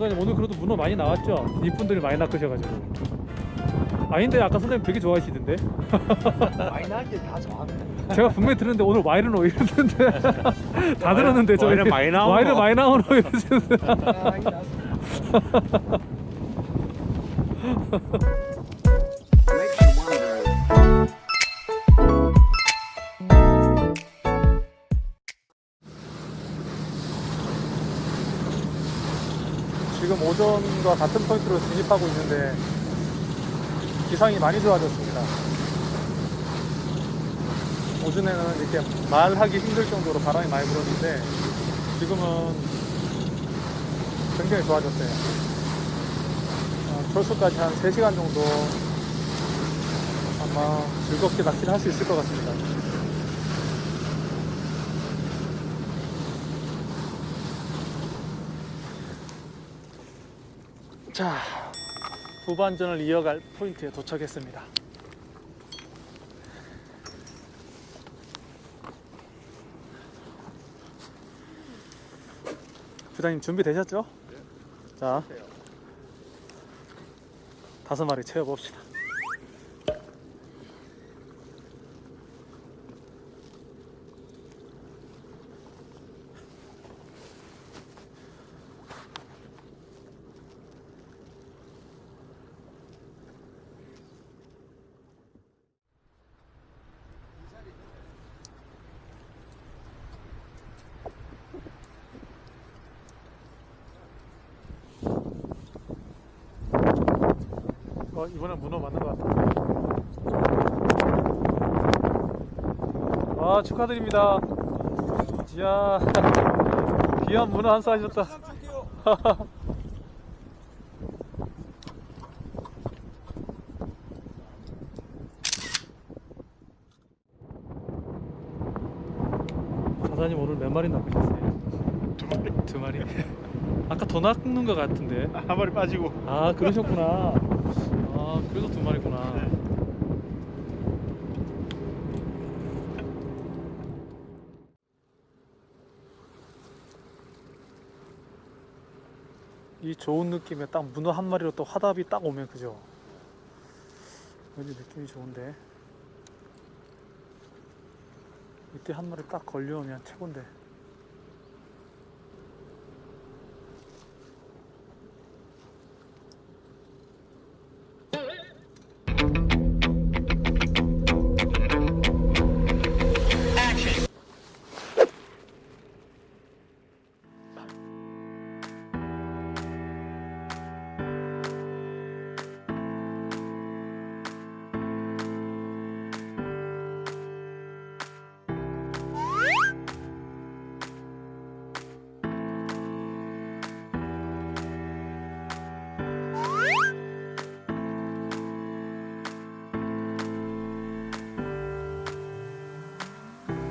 선생님 오늘 그래도 문어 많이 나왔죠? 이분들이 많이 낚으셔가지고 아닌데 아까 선생님 되게 좋아하시던데 많이 나게 다 좋아합니다. 제가 분명히 들었는데 오늘 와이는 오 이러는데 다 들었는데 저 와이는 많이 나오노? 와이는 많이 나오노 이러시는데 많이 나왔습니 오전과 같은 포인트로 진입하고 있는데 기상이 많이 좋아졌습니다. 오전에는 이렇게 말하기 힘들 정도로 바람이 많이 불었는데 지금은 굉장히 좋아졌어요. 어, 철수까지 한 3시간 정도 아마 즐겁게 낚시를 할 수 있을 것 같습니다. 자, 후반전을 이어갈 포인트에 도착했습니다. 부장님 준비되셨죠? 자, 다섯 마리 채워봅시다. 어, 이번엔 문어 맞는 것 같은데. 아, 축하드립니다. 이야, 귀한 문어 한수 하셨다. 사장님 오늘 몇 마리 낚으셨어요? 두 마리. 두 마리. 아까 더 낚는 것 같은데. 한 마리 빠지고 아 그러셨구나. 아 그래서 두 마리구나. 네. 이 좋은 느낌에 딱 문어 한 마리로 또 화답이 딱 오면 그죠? 왠지 느낌이 좋은데. 이때 한 마리 딱 걸려오면 최고인데.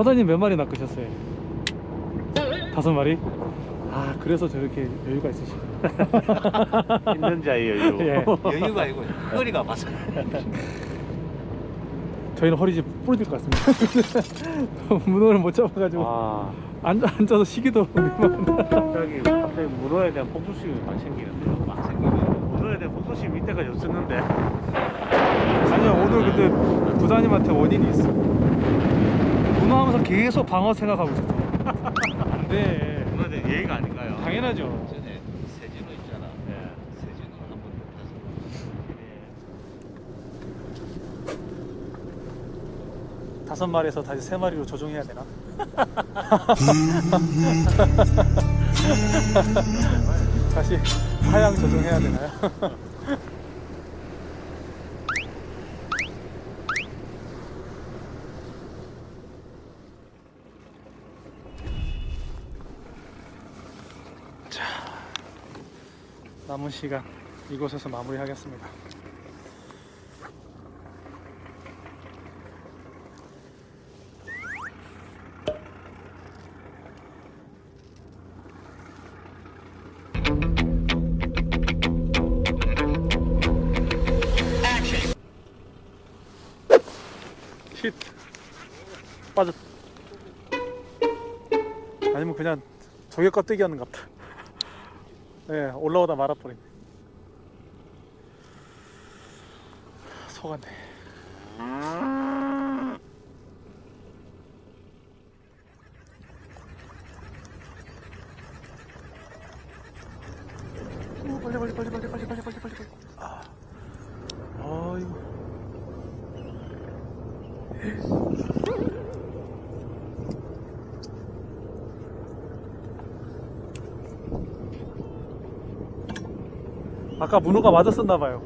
사장님 몇 마리 낚으셨어요? 다섯 마리? 아 그래서 저렇게 여유가 있으시구나. 있는 자의 여유 예. 여유가 아니고 허리가 아파서. 저희는 허리 좀 부러질 것 같습니다. 문어를 못 잡아가지고 아 앉아, 앉아서 쉬기도. 갑자기 갑자기 문어에 대한 복수심이 많이 생기는데요 막 생기면 문어에 대한 복수심이 이때까지 없었는데 아니야 오늘 근데 부장님한테 원인이 있어 문어하면서 계속 방어 생각하고 있었어 안돼 그거는 예의가 아닌가요? 당연하죠 전에 세진호 있잖아. 네. 세진호 한번 타서. 다섯 마리에서 다시 세 마리로 조정해야 되나? 다시 하향 조정해야 되나요? 남은 시간 이곳에서 마무리하겠습니다. 힛 빠졌. 아니면 그냥 저게 껍데기였는 것 같다 예 올라오다 말아버린. 속았네 아까 문어가 맞았었나 봐요.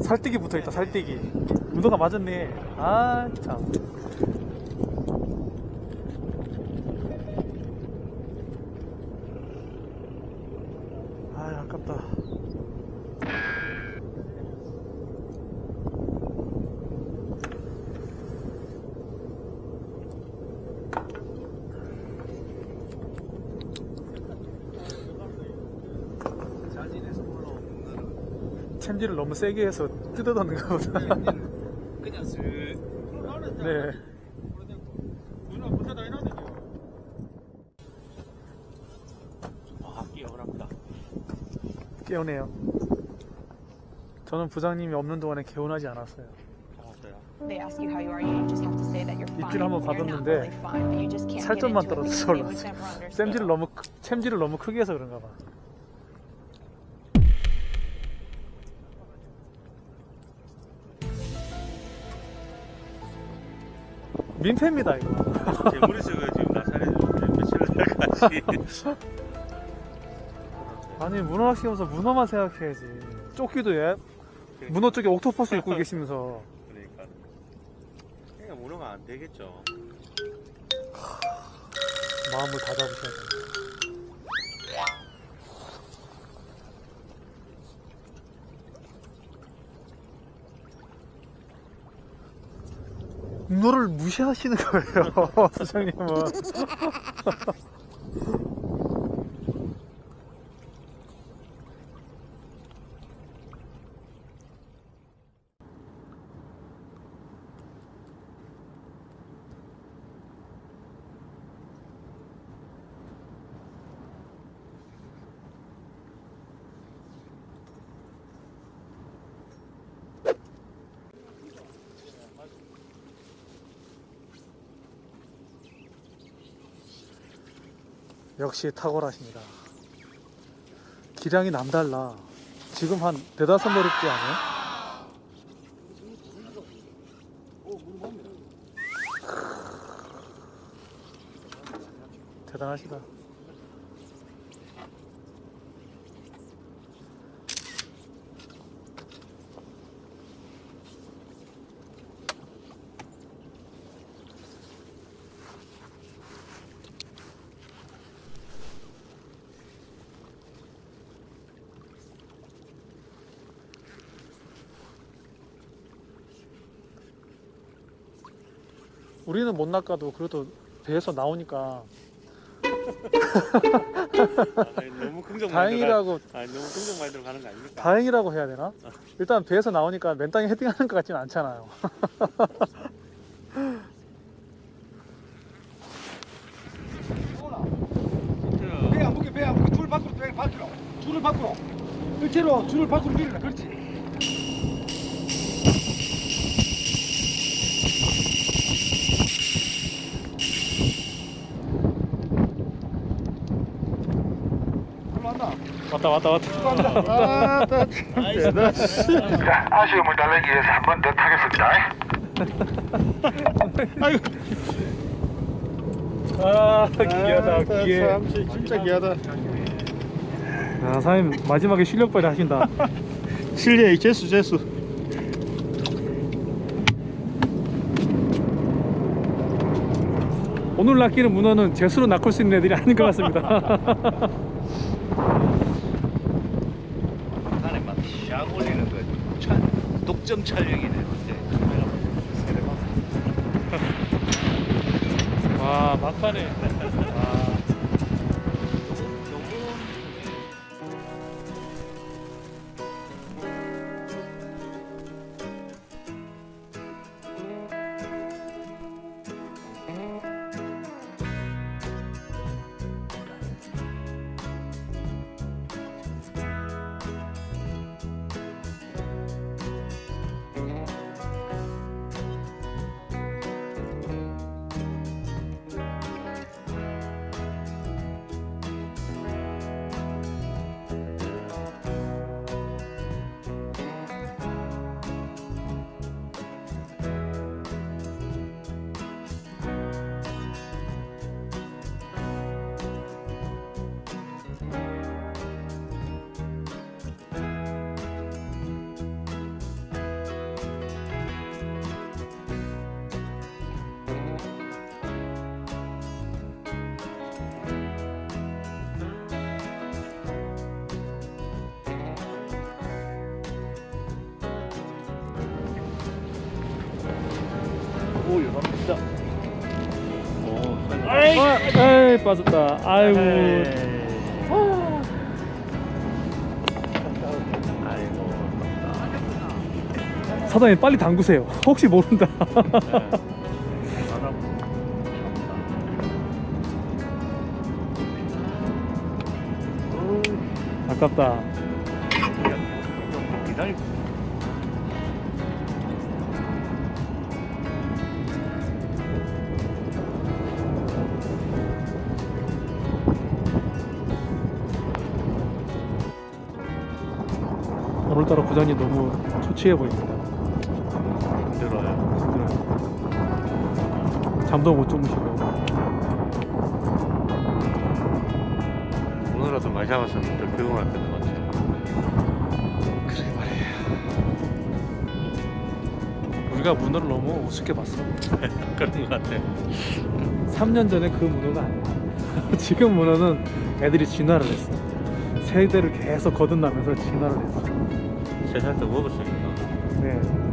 살뜨기 붙어 있다. 살뜨기. 문어가 맞았네. 아 참. 아 아깝다. 챔질을 너무 세게 해서 뜯어졌는가 보다. 그냥 슬. 네. 아. 깨우네요. 저는 부장님이 없는 동안에 개운하지 않았어요. 고맙어요. They ask you how you are, you just have to say that you're fine. 입질 한번 when you're not 받았는데 really fine, but you just can't get 살점만 into it 떨어져서 because they would 올랐어요. never understand. 챔질을 너무 크- 챔질을 너무 크게 해서 그런가 봐. 민폐입니다 이거. 제 머릿속에 지금 나사렛 며칠 날까지. 아니 문어 낚시하면서 문어만 생각해야지. 조끼도 예. 문어 쪽에 옥토퍼스 입고 계시면서 그러니까. 그냥 문어가 안 되겠죠. 마음을 다 잡으셔야 돼 요. 문어를 무시하시는 거예요, 부장님은. 역시 탁월하십니다. 기량이 남달라. 지금 한 네다섯 마리째 아니에요? 대단하시다. 우리는 못 낚아도 그래도 배에서 나오니까. 아니, 너무 긍정 다행이라고. 아니 너무 긍정 마인드로 가는 거 아닙니까? 다행이라고 해야 되나? 일단 배에서 나오니까 맨 땅에 헤딩하는 것 같지는 않잖아요. 배안 무게 배안 무게 줄 밖으로 배 밖으로. 줄을 밖으로. 일체로 줄을 밖으로 밀어라 그렇지 왔다 왔다 왔다. 아, 나 진짜. 자, 아쉬움을 달래기 위해서 한 번 더 타겠습니다. 아유, 아 귀하다 귀해. 참, 진- 진짜 귀하다. 아 사장님 마지막에 실력 발휘 하신다. 실례, 재수, 재수. 오늘 낚이는 문어는 재수로 낚을 수 있는 애들이 아닌 것 같습니다. 안에 막샥 올리는 거 차, 독점 촬영이네 와 막판에. 에이 빠졌다. 아이고. 아이고 사장님 빨리 담그세요. 혹시 모른다. 아깝다. 오늘따라 부장님 너무 초췌해 보입니다. 힘들어요 힘들어요. 잠도 못 주무시고. 오늘라도 많이 잡았으면 더 피곤할 텐데 맞지? 우리가 문어를 너무 우습게 봤어. 그런 것 같아 3년 전에 그 문어가 아니야. 지금 문어는 애들이 진화를 했어. 세대를 계속 거듭나면서 진화를 했어. 세살 때 먹었으니까 네.